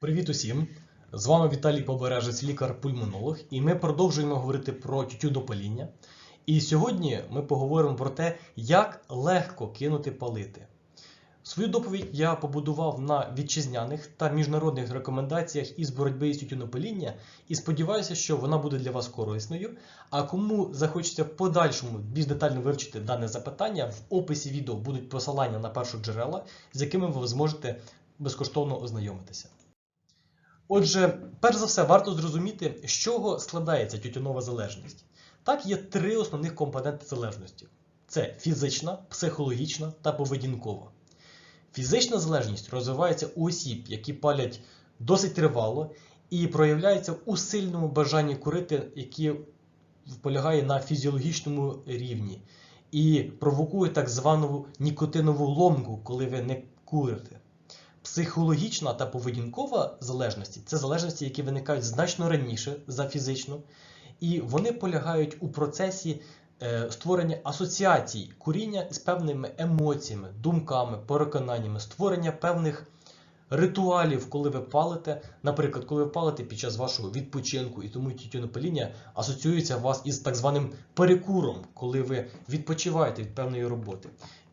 Привіт усім! З вами Віталій Побережець, лікар-пульмонолог, і ми продовжуємо говорити про тютюнопаління. І сьогодні ми поговоримо про те, як легко кинути палити. Свою доповідь я побудував на вітчизняних та міжнародних рекомендаціях із боротьби з тютюнопаління і сподіваюся, що вона буде для вас корисною. А кому захочеться в подальшому більш детально вивчити дане запитання, в описі відео будуть посилання на першоджерела, з якими ви зможете безкоштовно ознайомитися. Отже, перш за все, варто зрозуміти, з чого складається тютюнова залежність. Так, є три основних компоненти залежності: це фізична, психологічна та поведінкова. Фізична залежність розвивається у осіб, які палять досить тривало, і проявляється у сильному бажанні курити, яке полягає на фізіологічному рівні, і провокує так звану нікотинову ломку, коли ви не курите. Психологічна та поведінкова залежності це залежності, які виникають значно раніше за фізичну, і вони полягають у процесі е, створення асоціацій куріння з певними емоціями, думками, переконаннями, створення певних ритуалів, коли ви палите. Наприклад, коли ви палите під час вашого відпочинку, і тому тютюнопаління асоціюється у вас із так званим перекуром, коли ви відпочиваєте від певної роботи.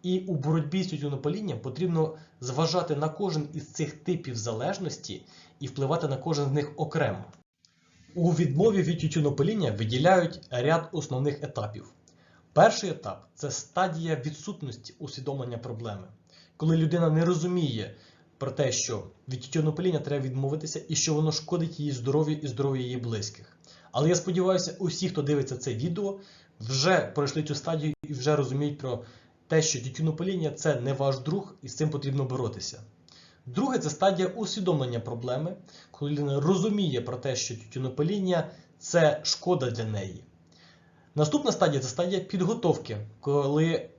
І у боротьбі з тютюнопалінням потрібно зважати на кожен із цих типів залежності і впливати на кожен з них окремо. У відмові від тютюнопаління виділяють ряд основних етапів. Перший етап це стадія відсутності усвідомлення проблеми, коли людина не розуміє про те, що від тютюнопаління треба відмовитися і що воно шкодить її здоров'ю і здоров'ю її близьких. Але я сподіваюся, усі, хто дивиться це відео, вже пройшли цю стадію і вже розуміють про те, що тютюнопаління це не ваш друг, і з цим потрібно боротися. Друге це стадія усвідомлення проблеми, коли людина розуміє про те, що тютюнопаління це шкода для неї. Наступна стадія це стадія підготовки, коли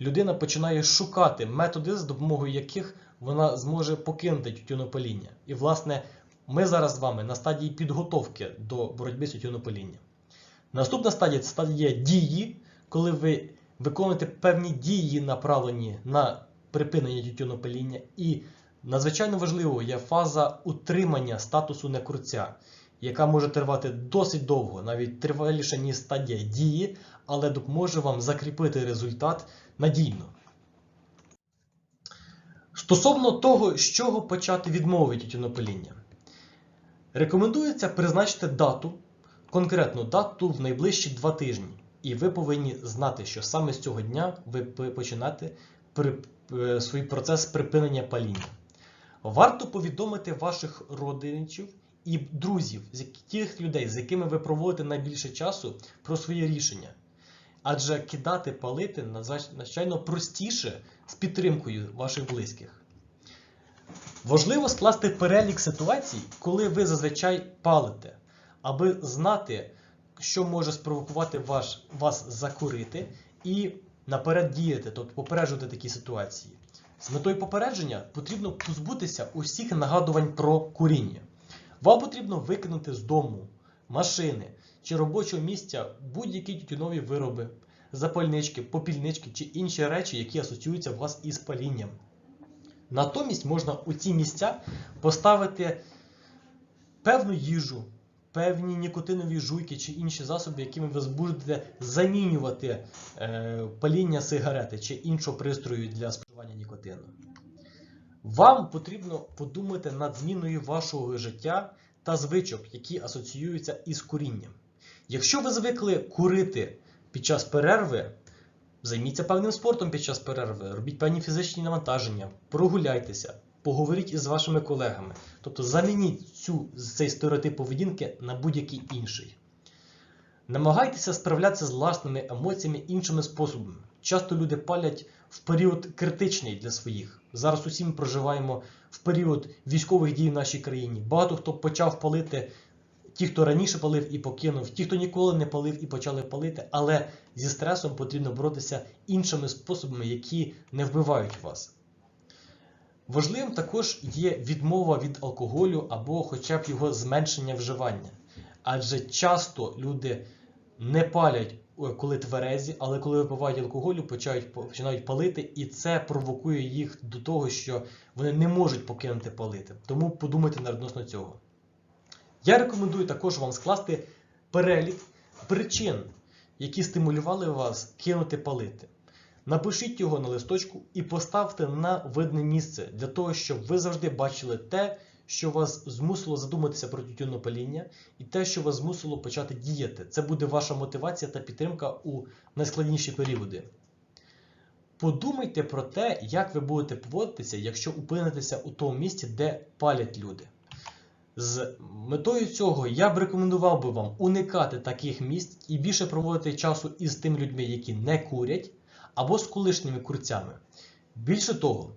людина починає шукати методи, з допомогою яких вона зможе покинути тютюнопаління. І, власне, ми зараз з вами на стадії підготовки до боротьби з тютюнопалінням. Наступна стадія це стадія дії, коли ви виконуєте певні дії, направлені на припинення тютюнопаління. І надзвичайно важливою є фаза утримання статусу некурця, яка може тривати досить довго, навіть триваліше, ніж стадія дії, але допоможе вам закріпити результат надійно. Стосовно того, з чого почати відмови від тютюнопаління, рекомендується призначити дату, конкретну дату в найближчі два тижні. І ви повинні знати, що саме з цього дня ви починаєте при, е, свій процес припинення паління. Варто повідомити ваших родичів і друзів, тих людей, з якими ви проводите найбільше часу, про своє рішення. Адже кидати палити надзвичайно простіше з підтримкою ваших близьких. Важливо скласти перелік ситуацій, коли ви зазвичай палите, аби знати, що може спровокувати ваш, вас закурити, і наперед діяти, тобто попереджувати такі ситуації. З метою попередження потрібно позбутися усіх нагадувань про куріння. Вам потрібно викинути з дому, машини чи робочого місця будь-які тютюнові вироби, запальнички, попільнички чи інші речі, які асоціюються у вас із палінням. Натомість можна у ці місця поставити певну їжу, певні нікотинові жуйки чи інші засоби, якими ви будете замінювати е, паління сигарети чи іншого пристрою для споживання нікотину. Вам потрібно подумати над зміною вашого життя та звичок, які асоціюються із курінням. Якщо ви звикли курити під час перерви, займіться певним спортом під час перерви, робіть певні фізичні навантаження, прогуляйтеся, поговоріть із вашими колегами. Тобто замініть цю, цей стереотип поведінки на будь-який інший. Намагайтеся справлятися з власними емоціями іншими способами. Часто люди палять в період критичний для своїх. Зараз усі ми проживаємо в період військових дій в нашій країні. Багато хто почав палити, ті, хто раніше палив і покинув, ті, хто ніколи не палив і почали палити, але зі стресом потрібно боротися іншими способами, які не вбивають вас. Важливим також є відмова від алкоголю або хоча б його зменшення вживання. Адже часто люди не палять е, коли тверезі, але коли випивають алкоголю, починають, починають палити, і це провокує їх до того, що вони не можуть покинути палити. Тому подумайте відносно цього. Я рекомендую також вам скласти перелік причин, які стимулювали вас кинути палити. Напишіть його на листочку і поставте на видне місце для того, щоб ви завжди бачили те, що вас змусило задуматися про тютюнопаління, і те, що вас змусило почати діяти. Це буде ваша мотивація та підтримка у найскладніші періоди. Подумайте про те, як ви будете поводитися, якщо опинитеся у тому місці, де палять люди. З метою цього я б рекомендував би вам уникати таких місць і більше проводити часу із тими людьми, які не курять, або з колишніми курцями. Більше того,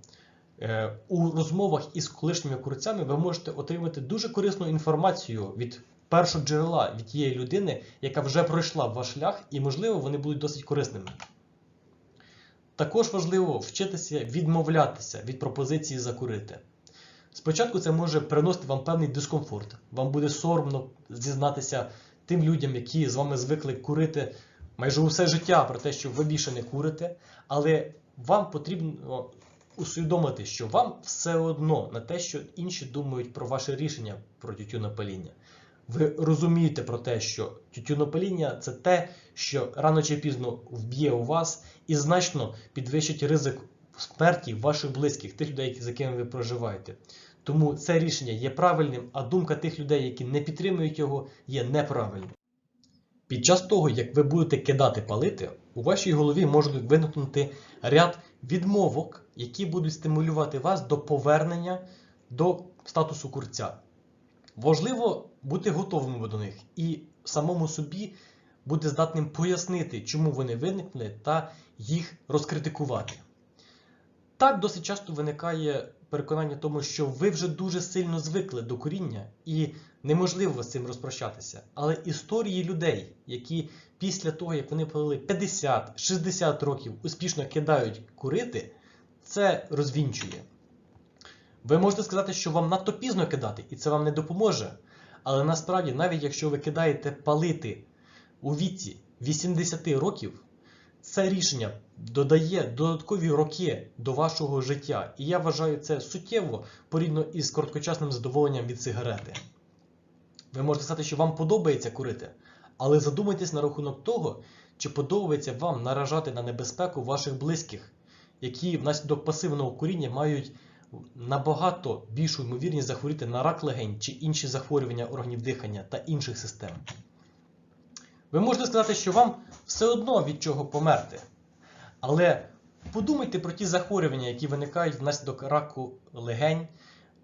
е, у розмовах із колишніми курцями ви можете отримати дуже корисну інформацію від першого джерела від тієї людини, яка вже пройшла ваш шлях, і, можливо, вони будуть досить корисними. Також важливо вчитися відмовлятися від пропозиції закурити. Спочатку це може приносити вам певний дискомфорт. Вам буде соромно зізнатися тим людям, які з вами звикли курити майже усе життя про те, що ви більше не курите, але вам потрібно усвідомити, що вам все одно на те, що інші думають про ваше рішення про тютюнопаління. Ви розумієте про те, що тютюнопаління це те, що рано чи пізно вб'є у вас і значно підвищить ризик смерті ваших близьких, тих людей, з якими ви проживаєте. Тому це рішення є правильним, а думка тих людей, які не підтримують його, є неправильним. Під час того, як ви будете кидати палити, у вашій голові можуть виникнути ряд відмовок, які будуть стимулювати вас до повернення до статусу курця. Важливо бути готовими до них і самому собі бути здатним пояснити, чому вони виникли, та їх розкритикувати. Так досить часто виникає переконання тому, що ви вже дуже сильно звикли до куріння і неможливо з цим розпрощатися. Але історії людей, які після того, як вони палили 50-60 років, успішно кидають курити, це розвінчує. Ви можете сказати, що вам надто пізно кидати, і це вам не допоможе. Але насправді, навіть якщо ви кидаєте палити у віці 80 років, це рішення додає додаткові роки до вашого життя. І я вважаю це суттєво порівняно із короткочасним задоволенням від сигарети. Ви можете сказати, що вам подобається курити, але задумайтесь на рахунок того, чи подобається вам наражати на небезпеку ваших близьких, які внаслідок пасивного куріння мають набагато більшу ймовірність захворіти на рак легень чи інші захворювання органів дихання та інших систем. Ви можете сказати, що вам все одно від чого померти. Але подумайте про ті захворювання, які виникають внаслідок раку легень,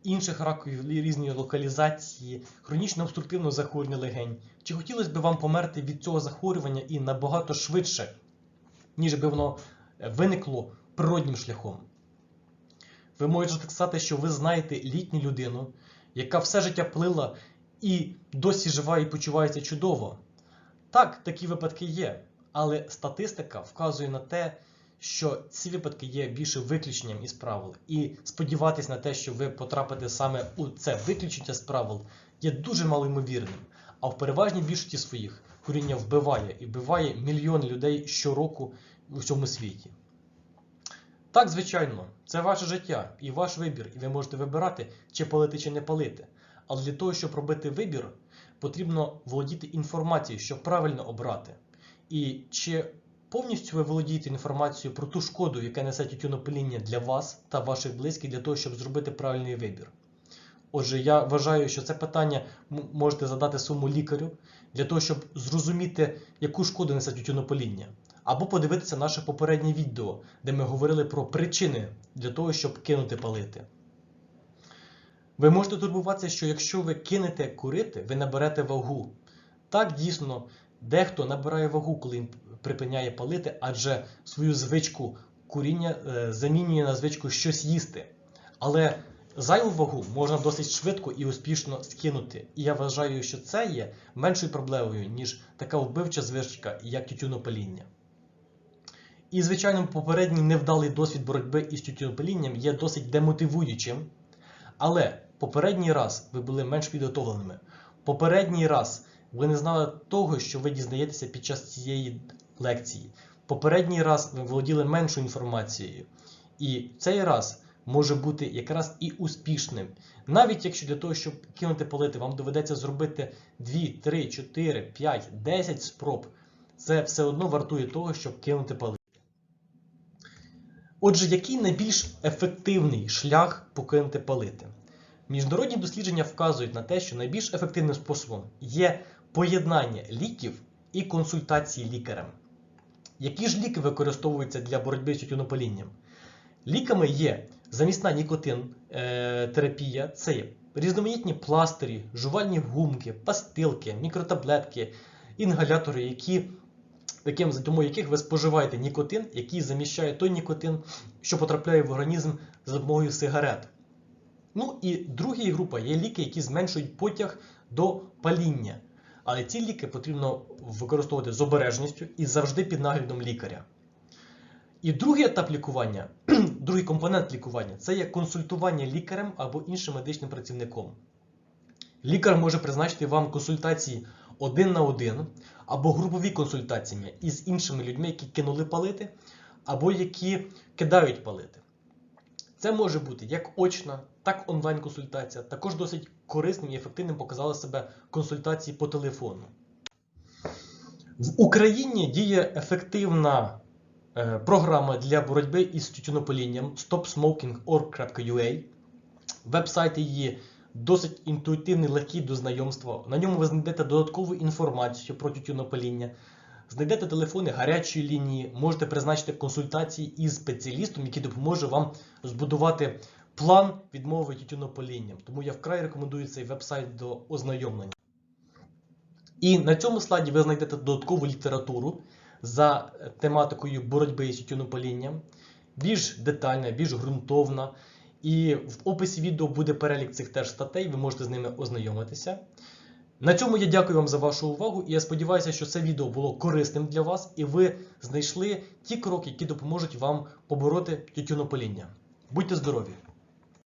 інших раків різної локалізації, хронічно обструктивного захворювання легень. Чи хотілося б вам померти від цього захворювання і набагато швидше, ніж би воно виникло природнім шляхом? Ви можете сказати, що ви знаєте літню людину, яка все життя плила і досі жива і почувається чудово. Так, такі випадки є, але статистика вказує на те, що ці випадки є більше виключенням із правил. І сподіватись на те, що ви потрапите саме у це виключення з правил, є дуже малоймовірним. А в переважній більшості своїх куріння вбиває і вбиває мільйони людей щороку у цьому світі. Так, звичайно, це ваше життя і ваш вибір, і ви можете вибирати, чи палити, чи не палити. Але для того, щоб робити вибір, потрібно володіти інформацією, щоб правильно обрати. І чи повністю ви володієте інформацією про ту шкоду, яка несе тютюнопаління для вас та ваших близьких, для того, щоб зробити правильний вибір. Отже, я вважаю, що це питання можете задати своєму лікарю для того, щоб зрозуміти, яку шкоду несе тютюнопаління. Або подивитися наше попереднє відео, де ми говорили про причини для того, щоб кинути палити. Ви можете турбуватися, що якщо ви кинете курити, ви наберете вагу. Так, дійсно, дехто набирає вагу, коли він припиняє палити, адже свою звичку куріння е, замінює на звичку щось їсти. Але зайву вагу можна досить швидко і успішно скинути. І я вважаю, що це є меншою проблемою, ніж така вбивча звичка, як тютюнопаління. І, звичайно, попередній невдалий досвід боротьби із тютюнопалінням є досить демотивуючим. Але попередній раз ви були менш підготовленими. Попередній раз ви не знали того, що ви дізнаєтеся під час цієї лекції. Попередній раз ви володіли меншою інформацією. І цей раз може бути якраз і успішним. Навіть якщо для того, щоб кинути палити, вам доведеться зробити 2, 3, 4, 5, 10 спроб, це все одно вартує того, щоб кинути палити. Отже, який найбільш ефективний шлях покинути палити? Міжнародні дослідження вказують на те, що найбільш ефективним способом є поєднання ліків і консультації лікарем. Які ж ліки використовуються для боротьби з тютюнопалінням? Ліками є замісна нікотин е, терапія, це є різноманітні пластирі, жувальні гумки, пастилки, мікротаблетки, інгалятори, які, яким, за допомогою яких ви споживаєте нікотин, який заміщає той нікотин, що потрапляє в організм за допомогою сигарет. Ну і друга група є ліки, які зменшують потяг до паління. Але ці ліки потрібно використовувати з обережністю і завжди під наглядом лікаря. І другий етап лікування, другий компонент лікування це є консультування лікарем або іншим медичним працівником. Лікар може призначити вам консультації один на один або групові консультації із іншими людьми, які кинули палити, або які кидають палити. Це може бути як очна, так онлайн-консультація. Також досить корисним і ефективним показали себе консультації по телефону. В Україні діє ефективна е, програма для боротьби із тютюнопалінням stopsmoking.org.ua. Веб-сайт її досить інтуїтивний, легкий до знайомства. На ньому ви знайдете додаткову інформацію про тютюнопаління. Знайдете телефони гарячої лінії, можете призначити консультації із спеціалістом, який допоможе вам збудувати план відмови тютюнопалінням. Тому я вкрай рекомендую цей веб-сайт до ознайомлення. І на цьому слайді ви знайдете додаткову літературу за тематикою боротьби з тютюнопалінням, більш детальна, більш ґрунтовна. І в описі відео буде перелік цих теж статей, ви можете з ними ознайомитися. На цьому я дякую вам за вашу увагу і я сподіваюся, що це відео було корисним для вас і ви знайшли ті кроки, які допоможуть вам побороти тютюнопаління. Будьте здорові!